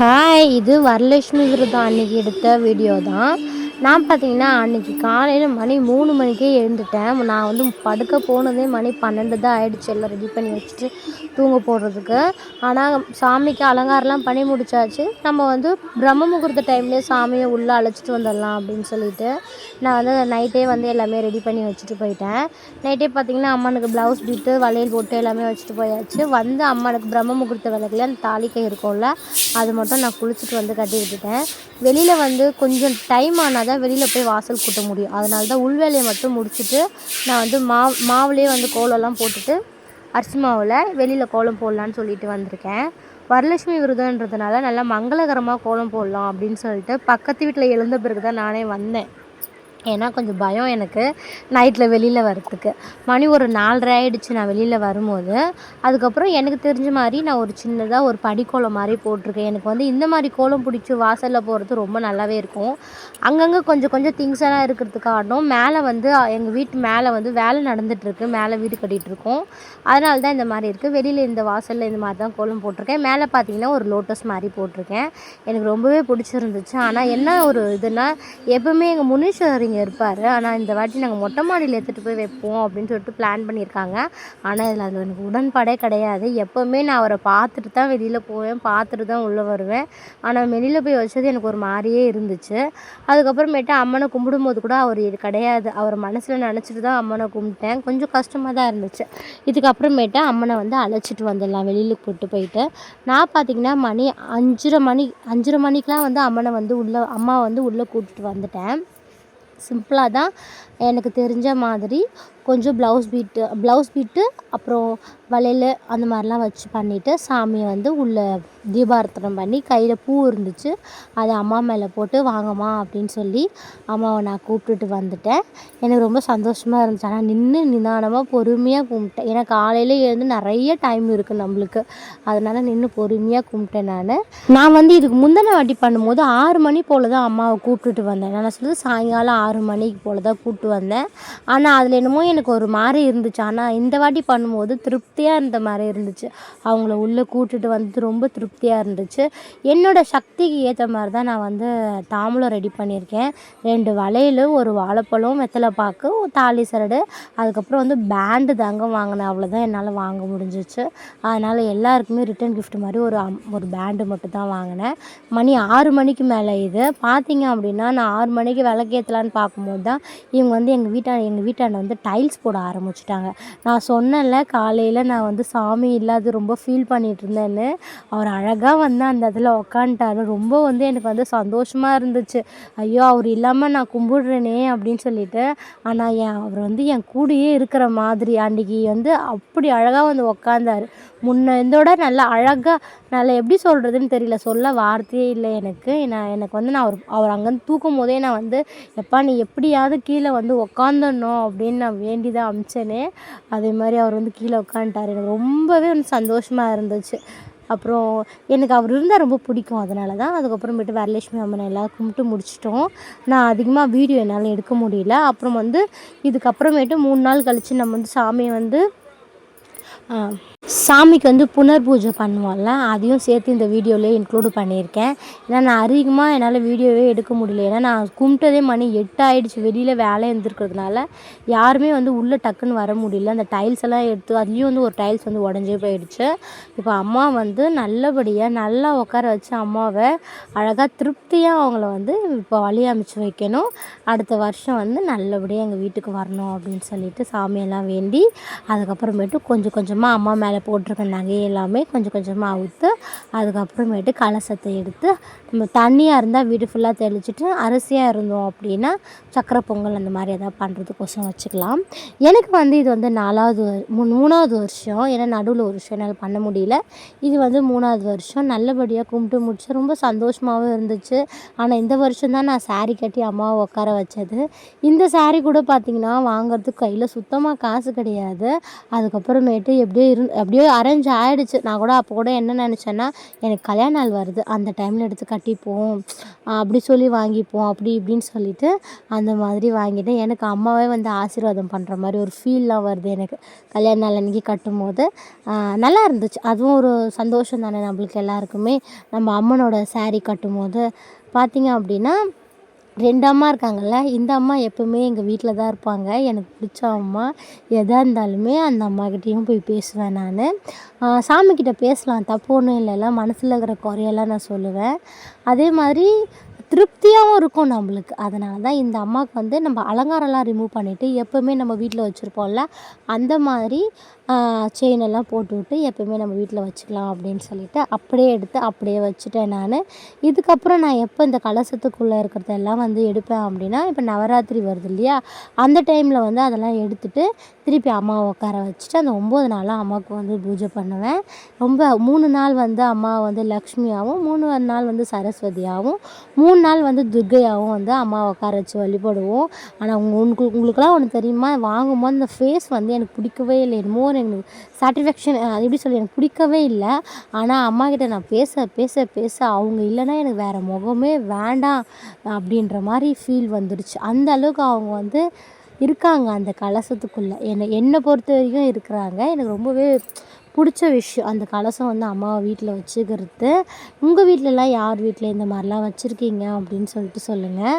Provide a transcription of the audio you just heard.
Hi இது வரலட்சுமி விருதம் அன்னைக்கு எடுத்த வீடியோ தான். நான் பார்த்தீங்கன்னா அன்னைக்கு காலையில் மணி மூணு மணிக்கே எழுந்துட்டேன். நான் வந்து படுக்க போனதே மணி பன்னெண்டு தான் ஆகிடுச்சு எல்லாம் ரெடி பண்ணி வச்சுட்டு தூங்க போடுறதுக்கு ஆனால் சாமிக்கு அலங்காரம்லாம் பண்ணி முடிச்சாச்சு. நம்ம வந்து பிரம்ம முகூர்த்த டைம்லேயே சாமியை உள்ளே அழைச்சிட்டு வந்துடலாம் அப்படின்னு சொல்லிட்டு நான் வந்து நைட்டே வந்து எல்லாமே ரெடி பண்ணி வச்சுட்டு போயிட்டேன். நைட்டே பார்த்தீங்கன்னா அம்மனுக்கு ப்ளவுஸ் பிட்டு வளையல் போட்டு எல்லாமே வச்சுட்டு போயாச்சு. வந்து அம்மனுக்கு பிரம்ம முகூர்த்த விளக்குல அந்த தாலிக்கை இருக்கும்ல அது மட்டும் நான் குளிச்சுட்டு வந்து கட்டி விட்டுட்டேன். வெளியில் வந்து கொஞ்சம் டைம் ஆனால் தான் வெளியில் போய் வாசல் கூட்ட முடியும். அதனால தான் உள் வேலையை மட்டும் முடிச்சுட்டு நான் வந்து மாவு மாவுலேயே வந்து கோலம்லாம் போட்டுட்டு அரிசி மாவில் வெளியில் கோலம் போடலான்னு சொல்லிட்டு வந்திருக்கேன். வரலட்சுமி விரதன்றதுனால நல்லா மங்களகரமாக கோலம் போடலாம் அப்படின்னு சொல்லிட்டு பக்கத்து வீட்டில் எழுந்த பிறகு தான் நானே வந்தேன். ஏன்னா கொஞ்சம் பயம் எனக்கு நைட்டில் வெளியில் வரத்துக்கு மணி ஒரு நாலரை ஆகிடுச்சு நான் வெளியில் வரும்போது. அதுக்கப்புறம் எனக்கு தெரிஞ்ச மாதிரி நான் ஒரு சின்னதாக ஒரு படிக்கோலம் மாதிரி போட்டிருக்கேன். எனக்கு வந்து இந்த மாதிரி கோலம் பிடிச்சி வாசலில் போகிறது ரொம்ப நல்லாவே இருக்கும். அங்கங்கே கொஞ்சம் கொஞ்சம் திங்ஸ் எல்லாம் இருக்கிறதுக்காகட்டும் மேலே வந்து எங்கள் வீட்டு மேலே வந்து வேலை நடந்துகிட்ருக்கு மேலே வீடு கட்டிகிட்ருக்கோம் அதனால தான் இந்த மாதிரி இருக்குது வெளியில் இந்த வாசலில் இந்த மாதிரி தான் கோலம் போட்டிருக்கேன். மேலே பார்த்தீங்கன்னா ஒரு லோட்டஸ் மாதிரி போட்டிருக்கேன். எனக்கு ரொம்பவே பிடிச்சிருந்துச்சு. ஆனால் என்ன ஒரு இதுனா எப்பவுமே எங்கள் முனீஸ்வரிங்க இங்கே இருப்பார். ஆனால் இந்த வாட்டி நாங்கள் மொட்டை மாடியில் எடுத்துகிட்டு போய் வைப்போம் அப்படின்னு சொல்லிட்டு பிளான் பண்ணியிருக்காங்க. ஆனால் இதில் அதில் எனக்கு உடன்பாடே கிடையாது. எப்போவுமே நான் அவரை பார்த்துட்டு தான் வெளியில் போவேன் பார்த்துட்டு தான் உள்ளே வருவேன். ஆனால் வெளியில் போய் வச்சது எனக்கு ஒரு மாதிரியே இருந்துச்சு. அதுக்கப்புறமேட்டு அம்மனை கும்பிடும்போது கூட அவர் இது கிடையாது. அவர் மனசில் நினச்சிட்டு தான் அம்மனை கும்பிட்டேன். கொஞ்சம் கஷ்டமாக தான் இருந்துச்சு. இதுக்கப்புறமேட்டு அம்மனை வந்து அழைச்சிட்டு வந்துடலாம் வெளியில் போட்டு போயிட்டு. நான் பார்த்தீங்கன்னா மணி அஞ்சரை மணி அஞ்சரை மணிக்கெலாம் வந்து அம்மனை வந்து உள்ளே அம்மா வந்து உள்ளே கூட்டிட்டு வந்துட்டேன். சிம்பிளாக தான் எனக்கு தெரிஞ்ச மாதிரி கொஞ்சம் ப்ளவுஸ் பீட்டு ப்ளவுஸ் பீட்டு அப்புறம் வளையல் அந்த மாதிரிலாம் வச்சு பண்ணிவிட்டு சாமியை வந்து உள்ளே தீபாரத்தனை பண்ணி கையில் பூ இருந்துச்சு. அதை அம்மா மேலே போட்டு வாங்கம்மா அப்படின்னு சொல்லி அம்மாவை நான் கூப்பிட்டுட்டு வந்துட்டேன். எனக்கு ரொம்ப சந்தோஷமாக இருந்துச்சு. ஆனால் நின்று நிதானமாக பொறுமையாக கும்பிட்டேன். ஏன்னா காலையில் எழுந்து நிறைய டைம் இருக்குது நம்மளுக்கு. அதனால் நின்று பொறுமையாக கும்பிட்டேன் நான். நான் வந்து இதுக்கு முந்தின வாட்டி பண்ணும்போது ஆறு மணி போல் தான் அம்மாவை கூப்பிட்டுட்டு வந்தேன். நான் சொல்லுது சாயங்காலம் ஆறு மணிக்கு போல் தான் கூப்பிட்டு வந்தேன். ஆனால் அதில் என்னமோ எனக்கு ஒரு மாதிரி இருந்துச்சு. ஆனால் இந்த வாட்டி பண்ணும்போது திருப்தியாக இருந்த மாதிரி இருந்துச்சு. அவங்கள உள்ளே கூட்டிட்டு வந்தது ரொம்ப திருப்தியாக இருந்துச்சு. என்னோடய சக்திக்கு ஏற்ற மாதிரி தான் நான் வந்து தாம்பூலம் ரெடி பண்ணியிருக்கேன். ரெண்டு வளையல் ஒரு வாழைப்பழம் வெத்தலை பாக்கு தாலி சரடு. அதுக்கப்புறம் வந்து பேண்டு தாங்க வாங்கினேன். அவ்வளோதான் என்னால் வாங்க முடிஞ்சிச்சு. அதனால் எல்லாருக்குமே ரிட்டன் கிஃப்ட் மாதிரி ஒரு அம் ஒரு பேண்டு மட்டும் தான் வாங்கினேன். மணி ஆறு மணிக்கு மேலே இது. பார்த்தீங்க அப்படின்னா நான் ஆறு மணிக்கு விளக்கேற்றலான்னு பார்க்கும்போது தான் இவங்க வந்து எங்கள் வீட்டாண்ட எங்கள் வீட்டாண்ட வந்து டைல்ஸ் போட ஆரம்பிச்சிட்டாங்க. நான் சொன்னேன்ல காலையில் நான் வந்து சாமி இல்லாத ரொம்ப ஃபீல் பண்ணிகிட்டு இருந்தேன்னு. அவர் அழகாக வந்து அந்த இடத்துல உக்காந்துட்டாரு. ரொம்ப வந்து எனக்கு வந்து சந்தோஷமாக இருந்துச்சு. ஐயோ அவர் இல்லாமல் நான் கும்பிடுறேனே அப்படின்னு சொல்லிட்டு. ஆனால் என் அவர் வந்து என் கூடயே இருக்கிற மாதிரி அன்றைக்கி வந்து அப்படி அழகாக வந்து உக்காந்தார். முன்ன இதோட நல்லா அழகாக நல்லா எப்படி சொல்கிறதுன்னு தெரியல. சொல்ல வார்த்தையே இல்லை எனக்கு. நான் எனக்கு வந்து நான் அவர் அவர் அங்கேருந்து தூக்கும் போதே நான் வந்து எப்பா நீ எப்படியாவது கீழே வந்து உக்காந்துடணும் அப்படின்னு நான் வேண்டி தான் அமிச்சேனே. அதே மாதிரி அவர் வந்து கீழே உட்காந்துட்டார் எனக்கு ரொம்பவே வந்து சந்தோஷமாக இருந்துச்சு. அப்புறம் எனக்கு அவர் இருந்தால் ரொம்ப பிடிக்கும். அதனால தான் அதுக்கப்புறமேட்டு வரலட்சுமி அம்மனை எல்லாம் கும்பிட்டு முடிச்சிட்டோம். நான் அதிகமாக வீடியோ என்னால் எடுக்க முடியல. அப்புறம் வந்து இதுக்கப்புறமேட்டு மூணு நாள் கழித்து நம்ம வந்து சாமியை வந்து சாமிக்கு வந்து புனர் பூஜை பண்ணுவோம்ல அதையும் சேர்த்து இந்த வீடியோவிலே இன்க்ளூடு பண்ணியிருக்கேன். ஏன்னா நான் அதிகமாக என்னால் வீடியோவே எடுக்க முடியல. ஏன்னா நான் கும்பிட்டதே மணி எட்டு ஆகிடுச்சு வெளியில் வேலை இருந்திருக்கிறதுனால யாருமே வந்து உள்ளே டக்குன்னு வர முடியல. அந்த டைல்ஸ் எல்லாம் எடுத்து அதுலேயும் வந்து ஒரு டைல்ஸ் வந்து உடஞ்சே போயிடுச்சு. இப்போ அம்மா வந்து நல்லபடியாக நல்லா உட்கார வச்சு அம்மாவை அழகாக திருப்தியாக அவங்கள வந்து இப்போ வழி அமைச்சு வைக்கணும். அடுத்த வருஷம் வந்து நல்லபடியாக எங்கள் வீட்டுக்கு வரணும் அப்படின்னு சொல்லிட்டு சாமியெல்லாம் வேண்டி அதுக்கப்புறமேட்டு கொஞ்சம் கொஞ்சம் கொஞ்சமாக அம்மா மேலே போட்டிருக்க நகை எல்லாமே கொஞ்சம் கொஞ்சமாக அவுத்து அதுக்கப்புறமேட்டு கலசத்தை எடுத்து நம்ம தண்ணியாக இருந்தால் வீடு ஃபுல்லாக தெளிச்சிட்டு அரிசியாக இருந்தோம் அப்படின்னா சக்கரை பொங்கல் அந்த மாதிரி எதாவது பண்ணுறதுக்கோசம் வச்சுக்கலாம். எனக்கு வந்து இது வந்து நாலாவது மூ- மூணாவது வருஷம். ஏன்னா நடுவில் ஒரு வருஷம் என்னால் பண்ண முடியல. இது வந்து மூணாவது வருஷம். நல்லபடியாக கும்பிட்டு முடிச்சு ரொம்ப சந்தோஷமாகவும் இருந்துச்சு. ஆனால் இந்த வருஷம் தான் நான் saree கட்டி அம்மாவை உட்கார வச்சது. இந்த saree கூட பார்த்திங்கன்னா வாங்குறதுக்கு கையில் சுத்தமாக காசு கிடையாது. அதுக்கப்புறமேட்டு இப்படியே இரு அப்படியே அரேஞ்ச் ஆகிடுச்சு நான் கூட அப்போ கூட என்ன நினச்சேன்னா எனக்கு கல்யாண நாள் வருது. அந்த டைமில் எடுத்து கட்டிப்போம். அப்படி சொல்லி வாங்கிப்போம். அப்படி இப்படின்னு சொல்லிட்டு அந்த மாதிரி வாங்கிட்டேன். எனக்கு அம்மாவே வந்து ஆசீர்வாதம் பண்ணுற மாதிரி ஒரு ஃபீல்லாம் வருது எனக்கு. கல்யாண நாள் அன்றைக்கி கட்டும்போது. நல்லா இருந்துச்சு. அதுவும் ஒரு சந்தோஷம் தானே நம்மளுக்கு எல்லாருக்குமே. நம்ம அம்மனோட saree கட்டும்போது. பார்த்திங்க அப்படின்னா ரெண்டு அம்மா இருக்காங்கல்ல இந்த அம்மா எப்போவுமே எங்கள் வீட்டில் தான் இருப்பாங்க. எனக்கு பிடிச்ச அம்மா எதாக இருந்தாலுமே அந்த அம்மாக்கிட்டேயும் போய் பேசுவேன் நான். சாமிக்கிட்ட பேசலாம் தப்பு ஒன்றும் இல்லைல்ல மனசில் இருக்கிற குறையெல்லாம் நான் சொல்லுவேன். அதே மாதிரி திருப்தியாகவும் இருக்கும் நம்மளுக்கு. அதனால தான் இந்த அம்மாவுக்கு வந்து நம்ம அலங்காரம்லாம் ரிமூவ் பண்ணிவிட்டு எப்போவுமே நம்ம வீட்டில் வச்சுருப்போம்ல அந்த மாதிரி செயின் எல்லாம் போட்டுவிட்டு எப்போவுமே நம்ம வீட்டில் வச்சுக்கலாம் அப்படின்னு சொல்லிட்டு அப்படியே எடுத்து அப்படியே வச்சுட்டேன் நான். இதுக்கப்புறம் நான் எப்போ இந்த கலசத்துக்குள்ளே இருக்கிறதெல்லாம் வந்து எடுப்பேன் அப்படின்னா இப்போ நவராத்திரி வருது இல்லையா? அந்த டைமில் வந்து அதெல்லாம் எடுத்துட்டு திருப்பி அம்மாவை உட்கார வச்சுட்டு அந்த ஒம்பது நாளாக அம்மாவுக்கு வந்து பூஜை பண்ணுவேன். ரொம்ப மூணு நாள் வந்து அம்மா வந்து லக்ஷ்மியாகவும் மூணு நாள் வந்து சரஸ்வதியாகவும் மூணு நாள் வந்து துர்கையாகவும் வந்து அம்மாவை உட்கார வச்சு வழிபடுவோம். ஆனால் உங்களுக்கு உங்களுக்குலாம் ஒன்று தெரியுமா? வாங்கும்போது அந்த ஃபேஸ் வந்து எனக்கு பிடிக்கவே இல்லை. என்னமோ எனக்கு சாட்டிஸ்ஃபேக்ஷன் அது எப்படி சொல்லி எனக்கு பிடிக்கவே இல்லை. ஆனால் அம்மாக்கிட்ட நான் பேச பேச பேச அவங்க இல்லைன்னா எனக்கு வேறு முகமே வேண்டாம் அப்படின்ற மாதிரி ஃபீல் வந்துடுச்சு அந்த அளவுக்கு அவங்க வந்து இருக்காங்க அந்த கலசத்துக்குள்ளே. என்னை என்னை பொறுத்த வரைக்கும் இருக்கிறாங்க. எனக்கு ரொம்பவே பிடிச்ச விஷயம் அந்த கலசம் வந்து அம்மாவை வீட்டில் வச்சுக்கிறது. உங்கள் வீட்டிலலாம் யார் வீட்டில் இந்த மாதிரிலாம் வச்சுருக்கீங்க அப்படின்னு சொல்லிட்டு சொல்லுங்கள்